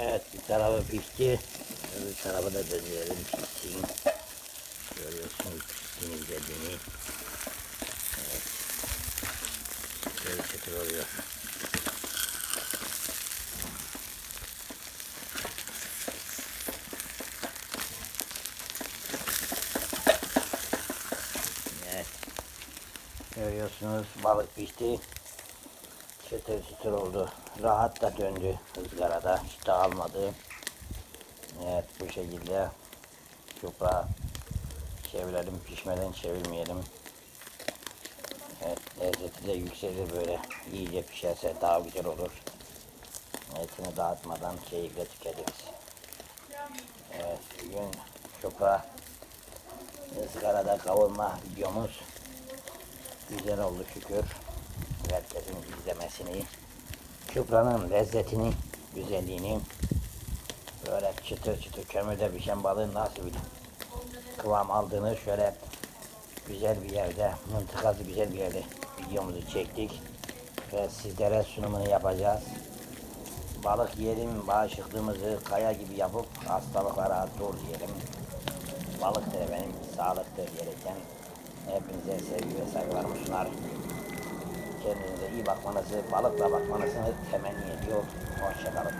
Evet bir tarafı pişti. Öbür tarafı da dönelim pişsin. Görüyorsunuz piştiğini dediğini. Evet. Böyle çıtır oluyor. Evet. Görüyorsunuz balık pişti. Çıtır çıtır oldu. Rahat da döndü ızgarada. Hiç dağılmadı. Evet bu şekilde çuprağı çevirelim. Pişmeden çevirmeyelim. Evet lezzeti de yükselir böyle. iyice pişerse daha güzel olur. Etini dağıtmadan keyifle tüketiriz. Evet bugün çuprağı ızgarada kavurma videomuz güzel oldu şükür. Herkesin izlemesini, çupranın lezzetini, güzelliğini, böyle çıtır çıtır kömürde pişen balığın nasıl bir kıvam aldığını şöyle güzel bir yerde, mıntıkası güzel bir yerde videomuzu çektik. Ve sizlere sunumunu yapacağız. Balık yiyelim, bağışıklığımızı kaya gibi yapıp hastalıklara dur diyelim. Balıktır efendim, sağlıktır diyerekten hepinize sevgi ve saygılarımı sunar. Kendinize iyi bakmanızı, balıkla bakmanızı temenni ediyor. Hoşçakalın.